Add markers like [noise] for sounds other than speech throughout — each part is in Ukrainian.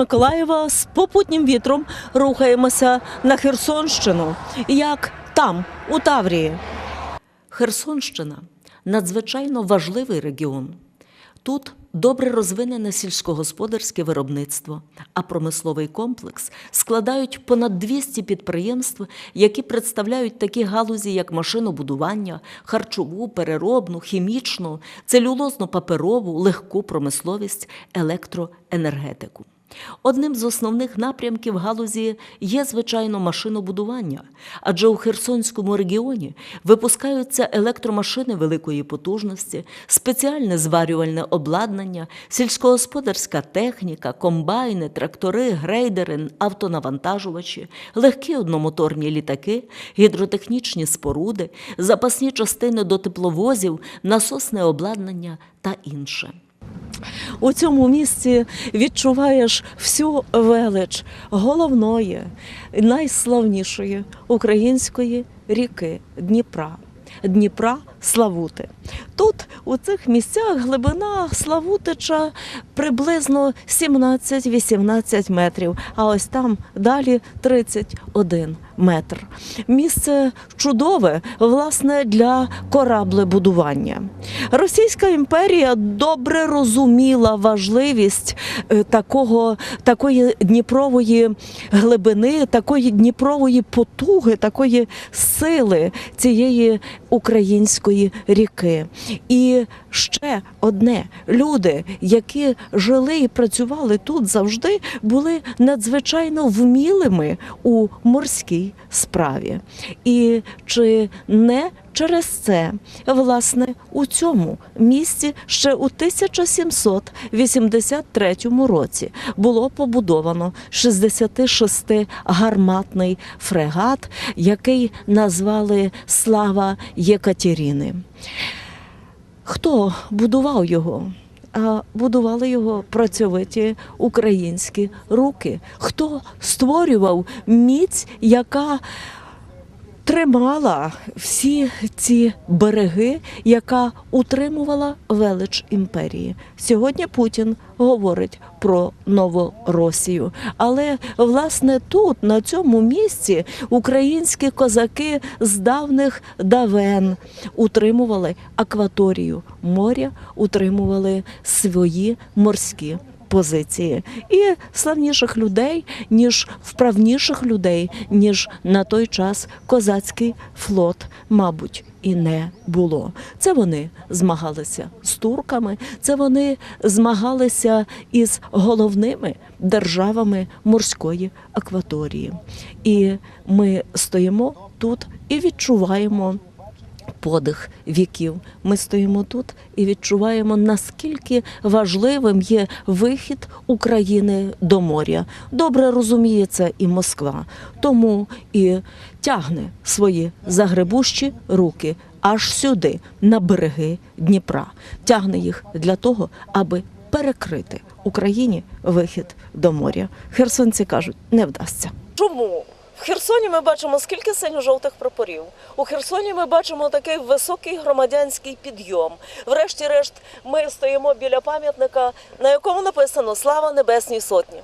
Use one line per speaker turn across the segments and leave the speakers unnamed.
Миколаєва з попутнім вітром рухаємося на Херсонщину. Як там, у Таврії. Херсонщина надзвичайно важливий регіон. Тут добре розвинене сільськогосподарське виробництво, а промисловий комплекс складають понад 200 підприємств, які представляють такі галузі, як машинобудування, харчову, переробну, хімічну, целюлозно-паперову, легку промисловість, електроенергетику. Одним з основних напрямків галузі є, звичайно, машинобудування, адже у Херсонському регіоні випускаються електромашини великої потужності, спеціальне зварювальне обладнання, сільськогосподарська техніка, комбайни, трактори, грейдери, автонавантажувачі, легкі одномоторні літаки, гідротехнічні споруди, запасні частини до тепловозів, насосне обладнання та інше. У цьому місці відчуваєш всю велич головної, найславнішої української ріки Дніпра. Дніпра Славути. Тут, у цих місцях, глибина Славутича приблизно 17-18 метрів, а ось там далі 31 метр. Місце чудове, власне, для кораблебудування. Російська імперія добре розуміла важливість е, такого, такої Дніпрової глибини, такої Дніпрової потуги, такої сили цієї української ріки. І ще одне люди, які жили і працювали тут завжди, були надзвичайно вмілими у морській справі. І чи не Через це, власне, у цьому місці ще у 1783 році було побудовано 66-гарматний фрегат, який назвали Слава Єкатеріни. Хто будував його? А будували його працьовиті українські руки. Хто створював міць, яка тримала всі ці береги, яка утримувала велич імперії. Сьогодні Путін говорить про Новоросію. Але власне тут, на цьому місці, українські козаки з давних давен утримували акваторію моря, утримували свої морські позиції і славніших людей, ніж вправніших людей, ніж на той час козацький флот, мабуть. І не було. Це вони змагалися з турками, це вони змагалися із головними державами морської акваторії. І ми стоїмо тут і відчуваємо подих віків. Ми стоїмо тут і відчуваємо, наскільки важливим є вихід України до моря. Добре розуміє це і Москва, тому і тягне свої загребущі руки аж сюди, на береги Дніпра, тягне їх для того, аби перекрити Україні вихід до моря. Херсонці кажуть, не вдасться. Чому? В Херсоні ми бачимо скільки синьо-жовтих прапорів. У Херсоні ми бачимо такий високий громадянський підйом. Врешті-решт, ми стоїмо біля пам'ятника, на якому написано Слава Небесній Сотні.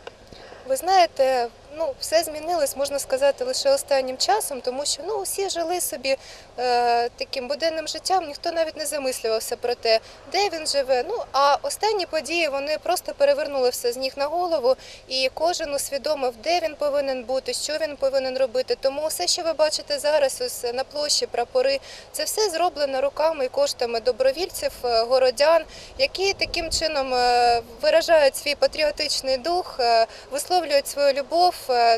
Ви знаєте, ну все змінилось, можна сказати, лише останнім часом, тому що ну усі жили собі е, таким буденним життям, ніхто навіть не замислювався про те, де він живе. Ну а останні події вони просто перевернули все з ніг на голову, і кожен усвідомив, де він повинен бути, що він повинен робити. Тому все, що ви бачите зараз, ось на площі прапори, це все зроблено руками і коштами добровільців, е, городян, які таким чином е, виражають свій патріотичний дух, е, висловлюють свою любов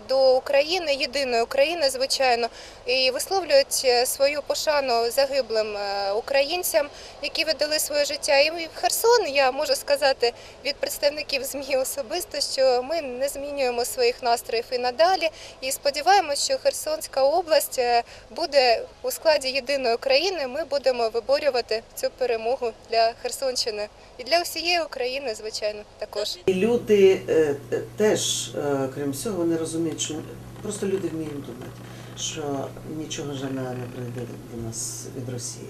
до України, єдиної України, звичайно, і висловлюють е, свою пошану загиблим е, українцям, які віддали своє життя. І в Херсон я можу сказати від представників ЗМІ особисто, що ми не змінюємо своїх настроїв і надалі. І сподіваємося, що Херсонська область е, буде у складі єдиної України. Ми будемо виборювати цю перемогу для Херсонщини і для всієї України, звичайно, також.
Люди е, е, теж, е, крім всього, не розуміють, що просто люди вміють думати, що нічого жаля не прийде до нас від Росії.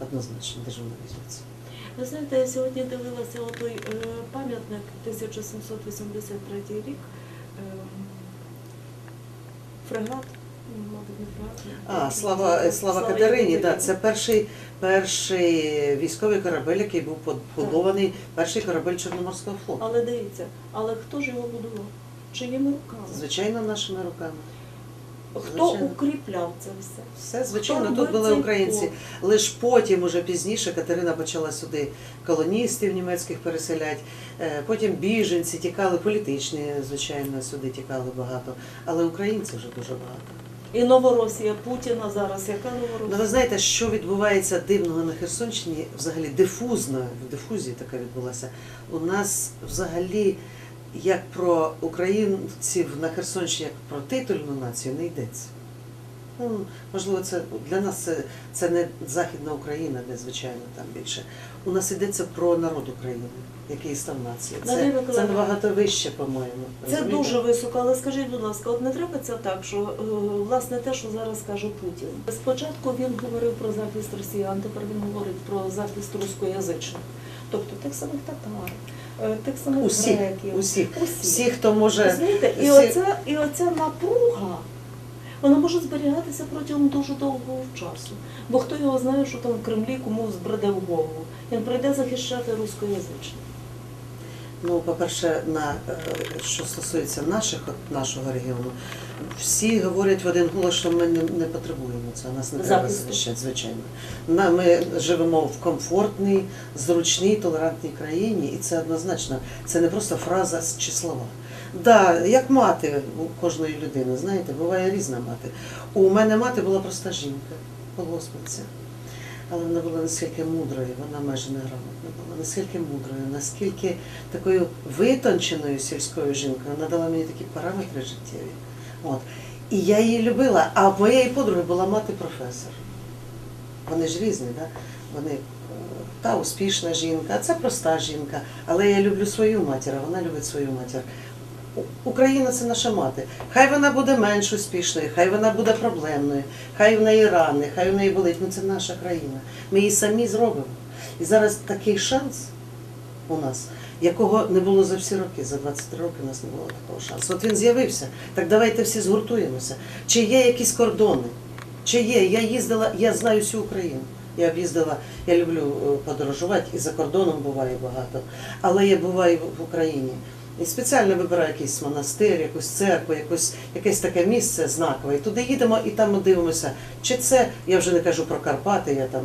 Однозначно, де ж вона візьметься.
Ви знаєте, я сьогодні дивилася отой е, пам'ятник 1783 рік. Е, фрегат, не фрегат.
А, слава, е, слава Катерині, да, це перший, перший військовий корабель, який був побудований, перший корабель Чорноморського флоту.
Але дивіться, але хто ж його будував? Чиїми руками?
Звичайно, нашими руками.
Хто
звичайно.
укріпляв це все?
Все, звичайно,
Хто
тут були українці. Лише потім, уже пізніше, Катерина почала сюди колоністів німецьких переселяти, е, потім біженці тікали, політичні, звичайно, сюди тікали багато, але українців вже дуже багато.
І Новоросія Путіна зараз. Яка
Ну,
Новоросія?
ви знаєте, що відбувається дивного на Херсонщині, взагалі дифузно, в дифузії така відбулася. У нас взагалі, як про українців на Херсонщині, як про титульну націю, не йдеться. Ну, можливо, це для нас це, це не Західна Україна, де звичайно там більше. У нас йдеться про народ України, який став нацією. Це, це набагато вище, по-моєму.
Це дуже високо, але скажіть, будь ласка, от не треба це так, що е, власне те, що зараз каже Путін. Спочатку він говорив про захист росіян, тепер він говорить про захист рускоязичних, тобто тих самих татар, тих самих
усі,
греків.
усіх,
усі.
всі, хто може.
Знаєте, І,
всі-
оця, і оця напруга, вона може зберігатися протягом дуже довгого часу. Бо хто його знає, що там в Кремлі кому збреде в голову. Він прийде захищати рускоязичних.
Ну, по-перше, на е, що стосується наших нашого регіону, всі говорять в один голос, що ми не, не потребуємо цього. Нас не треба захищати, звичайно. На- Ми живемо в комфортній, зручній, толерантній країні, і це однозначно. Це не просто фраза чи слова. Да, як мати у кожної людини, знаєте, буває різна мати. У мене мати була проста жінка, колгоспниця. Але вона була наскільки мудрою, вона майже неграмотна була, наскільки мудрою, наскільки такою витонченою сільською жінкою, вона дала мені такі параметри життєві. От. І я її любила. А моєї подруги була мати професор. Вони ж різні, да? вони е, та успішна жінка, а це проста жінка. Але я люблю свою матір, а вона любить свою матір. Україна це наша мати. Хай вона буде менш успішною, хай вона буде проблемною, хай в неї рани, хай в неї болить. Ну це наша країна. Ми її самі зробимо. І зараз такий шанс у нас, якого не було за всі роки. За 23 роки у нас не було такого шансу. От він з'явився. Так давайте всі згуртуємося. Чи є якісь кордони? Чи є? Я їздила, я знаю всю Україну. Я об'їздила, я люблю е, подорожувати, і за кордоном буває багато, але я буваю в Україні. І спеціально вибираю якийсь монастир, якусь церкву, якусь, якесь таке місце знакове. І туди їдемо і там ми дивимося. Чи це, я вже не кажу про Карпати, я там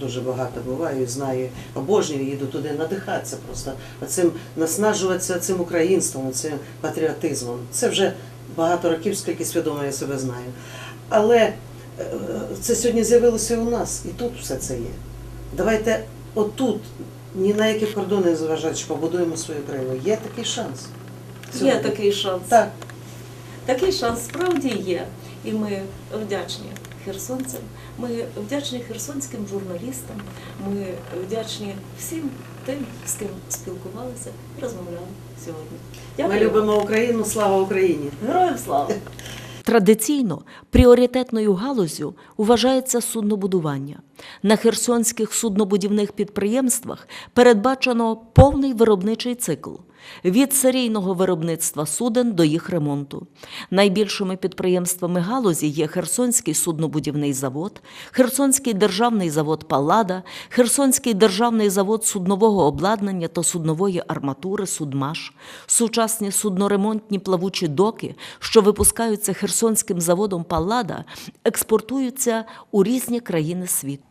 дуже багато буваю, знаю, обожнюю, їду туди надихатися просто оцим, наснажуватися цим українством, цим патріотизмом. Це вже багато років, скільки свідомо я себе знаю. Але е, це сьогодні з'явилося у нас, і тут все це є. Давайте отут, ні на які кордони не зважаючи, побудуємо свою країну. Є такий шанс.
Є такий шанс.
Так.
Такий шанс справді є. І ми вдячні херсонцям, ми вдячні херсонським журналістам, ми вдячні всім тим, з ким спілкувалися і розмовляли сьогодні.
Ми любимо Україну, слава Україні!
Героям слава! [laughs]
Традиційно пріоритетною галузю вважається суднобудування. На херсонських суднобудівних підприємствах передбачено повний виробничий цикл від серійного виробництва суден до їх ремонту. Найбільшими підприємствами галузі є Херсонський суднобудівний завод, Херсонський державний завод Паллада, Херсонський державний завод суднового обладнання та суднової арматури Судмаш, сучасні судноремонтні плавучі доки, що випускаються Херсонським заводом Паллада, експортуються у різні країни світу.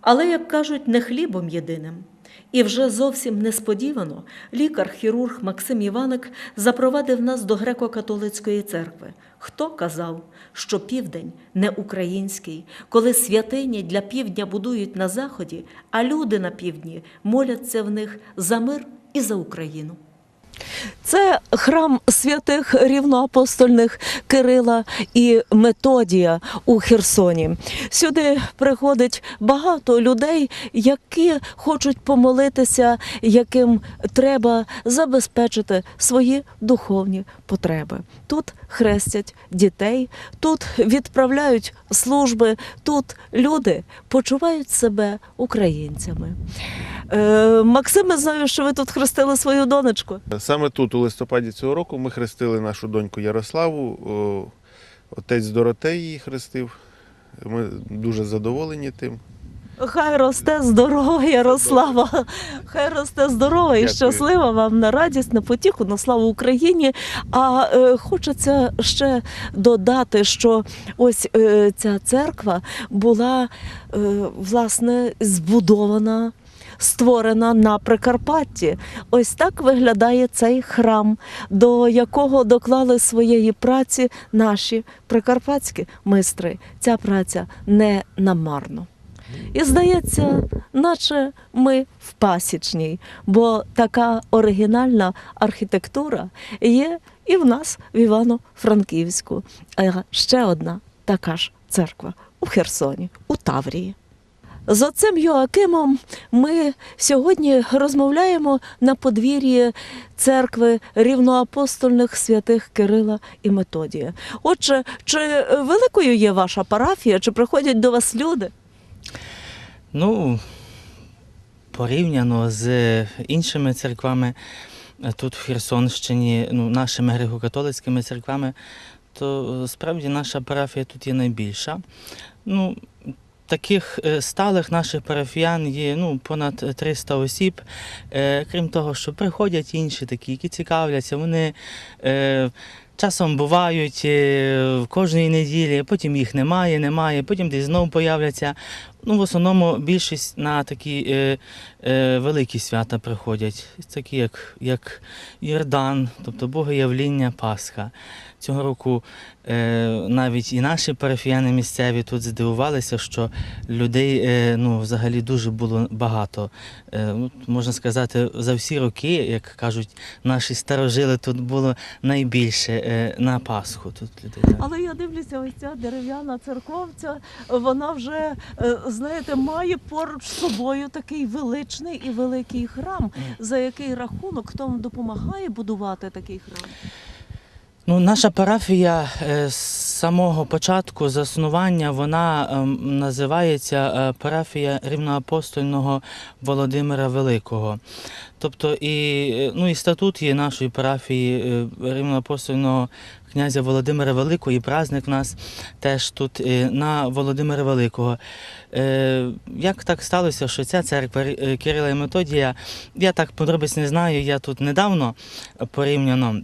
Але, як кажуть, не хлібом єдиним. І вже зовсім несподівано лікар-хірург Максим Іваник запровадив нас до греко-католицької церкви. Хто казав, що південь не український, коли святині для півдня будують на заході, а люди на півдні моляться в них за мир і за Україну. Це храм святих рівноапостольних Кирила і Методія у Херсоні. Сюди приходить багато людей, які хочуть помолитися, яким треба забезпечити свої духовні потреби. Тут хрестять дітей, тут відправляють служби, тут люди почувають себе українцями. Е, Максиме, знаю, що ви тут хрестили свою донечку.
Саме тут, у листопаді цього року, ми хрестили нашу доньку Ярославу. Отець Доротей її хрестив. Ми дуже задоволені тим.
Хай росте здорова, Ярослава. Хай росте здорова і
Дякую.
щаслива вам на радість, на потіху, на славу Україні. А е, хочеться ще додати, що ось е, ця церква була е, власне збудована. Створена на Прикарпатті. Ось так виглядає цей храм, до якого доклали своєї праці наші прикарпатські майстри. Ця праця не намарно. І здається, наче ми в пасічній, бо така оригінальна архітектура є і в нас в Івано-Франківську. А ще одна така ж церква у Херсоні, у Таврії. З отцем Йоакимом ми сьогодні розмовляємо на подвір'ї церкви рівноапостольних святих Кирила і Методія. Отже, чи великою є ваша парафія, чи приходять до вас люди?
Ну, порівняно з іншими церквами тут в Херсонщині, ну, нашими греко-католицькими церквами, то справді наша парафія тут є найбільша. Ну, Таких е, сталих наших парафіян є ну, понад 300 осіб. Е, Крім того, що приходять інші такі, які цікавляться, вони е, часом бувають в кожній неділі, потім їх немає, немає, потім десь знову появляться. Ну, в основному більшість на такі е, е, великі свята приходять, такі як, як Йордан, тобто Богоявління, Пасха. Цього року е, навіть і наші парафіяни місцеві тут здивувалися, що людей е, ну, взагалі дуже було багато. Е, ну, можна сказати, за всі роки, як кажуть наші старожили, тут було найбільше е, на Пасху. Тут людей.
Але я дивлюся, ось ця дерев'яна церковця, вона вже, е, знаєте, має поруч з собою такий величний і великий храм. За який рахунок хто вам допомагає будувати такий храм?
Ну, наша парафія е, з самого початку заснування вона ем, називається е, парафія рівноапостольного Володимира Великого. Тобто і, е, ну, і статут є нашої парафії рівноапостольного князя Володимира Великого, і праздник в нас теж тут е, на Володимира Великого. Е, Як так сталося, що ця церква е, Кирила і Методія, я так подробиць не знаю, я тут недавно порівняно.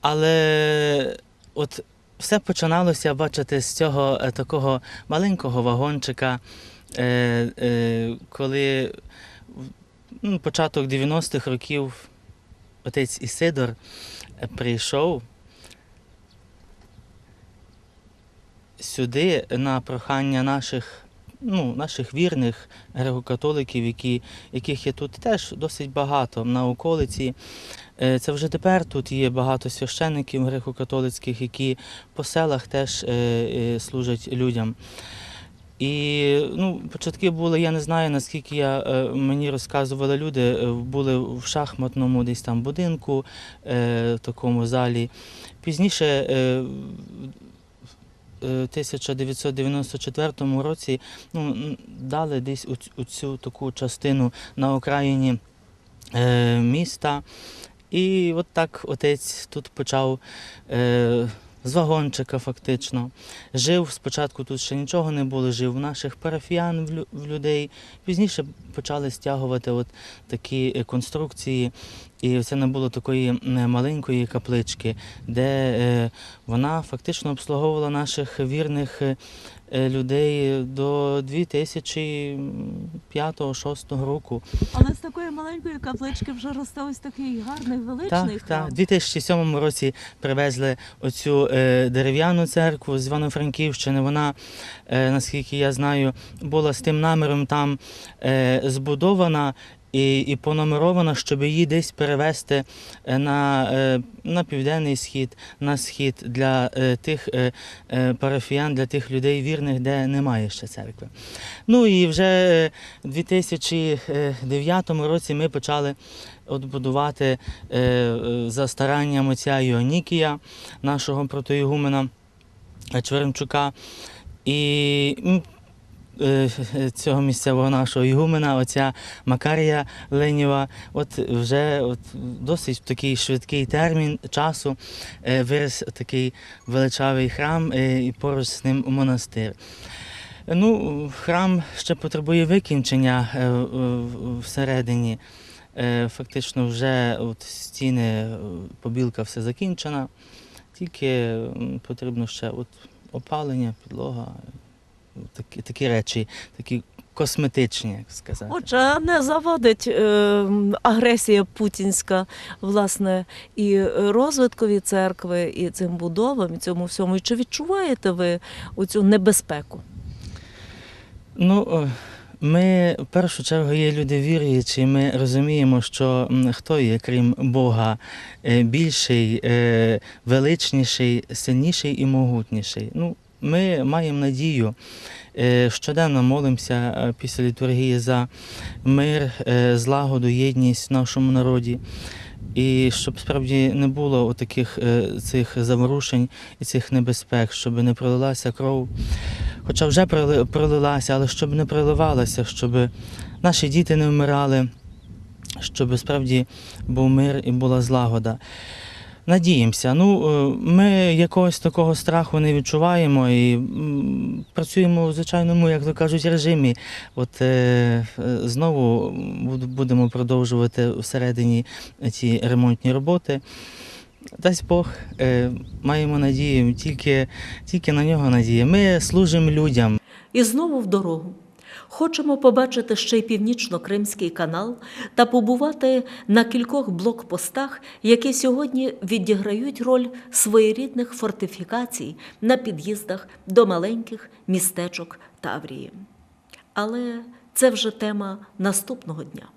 Але от все починалося, бачите, з цього такого маленького вагончика, коли ну, початок 90-х років отець Ісидор прийшов сюди на прохання наших. Ну, наших вірних греко-католиків, які, яких є тут теж досить багато на околиці. Е, Це вже тепер тут є багато священників греко-католицьких, які по селах теж е, е, служать людям. І ну, початки були, я не знаю, наскільки я, мені розказували люди, були в шахматному десь там будинку, в такому залі. Пізніше, 1994 році, ну, дали десь оцю, оцю таку частину на окраїні е, міста. І от так отець тут почав е, з вагончика фактично. Жив спочатку тут ще нічого не було, жив в наших парафіян в людей. Пізніше почали стягувати от такі е, конструкції. І це не було такої маленької каплички, де е, вона фактично обслуговувала наших вірних е, людей до 2005-2006 року.
Але з такої маленької каплички вже росте ось такий гарний величний
Так,
храм.
так. У 2007 році привезли оцю е, дерев'яну церкву з Івано-Франківщини. Вона, наскільки я знаю, була з тим наміром там збудована. І, і понумерована, щоб її десь перевести е, на, е, на південний схід, на схід для е, тих парафіян, для тих людей вірних, де немає ще церкви. Ну і вже у 2009 році ми почали от будувати за старанням отця Іонікія, нашого протоігумена Чверемчука. І цього місцевого нашого ігумена, отця Макарія Ленєва, от вже от досить такий швидкий термін часу е, виріс такий величавий храм е, і поруч з ним монастир. Ну, храм ще потребує викінчення е, всередині. Е, Фактично вже от стіни, е, побілка все закінчена, тільки потрібно ще от опалення, підлога, е, такі, такі речі, такі косметичні, як сказати.
Отже, а не завадить е, агресія путінська, власне, і розвиткові церкви, і цим будовам, і цьому всьому. І чи відчуваєте ви оцю небезпеку?
Ну, е, ми в першу чергу є люди віруючі, ми розуміємо, що хто є, крім Бога, е, більший, е, величніший, сильніший і могутніший. Ну, ми маємо надію, е, щоденно молимося е, після літургії за мир, е, злагоду, єдність в нашому народі. І щоб справді не було таких цих заворушень і цих небезпек, щоб не пролилася кров. Хоча вже проли- пролилася, але щоб не проливалася, щоб наші діти не вмирали, щоб справді був мир і була злагода. Надіємося. Ну, е, ми якогось такого страху не відчуваємо і працюємо в звичайному, як то кажуть, режимі. От е, е, знову будемо продовжувати всередині ці ремонтні роботи. Дасть Бог, маємо надію, тільки, тільки на нього надія. Ми служимо людям.
І знову в дорогу. Хочемо побачити ще й північно-Кримський канал та побувати на кількох блокпостах, які сьогодні відіграють роль своєрідних фортифікацій на під'їздах до маленьких містечок Таврії. Але це вже тема наступного дня.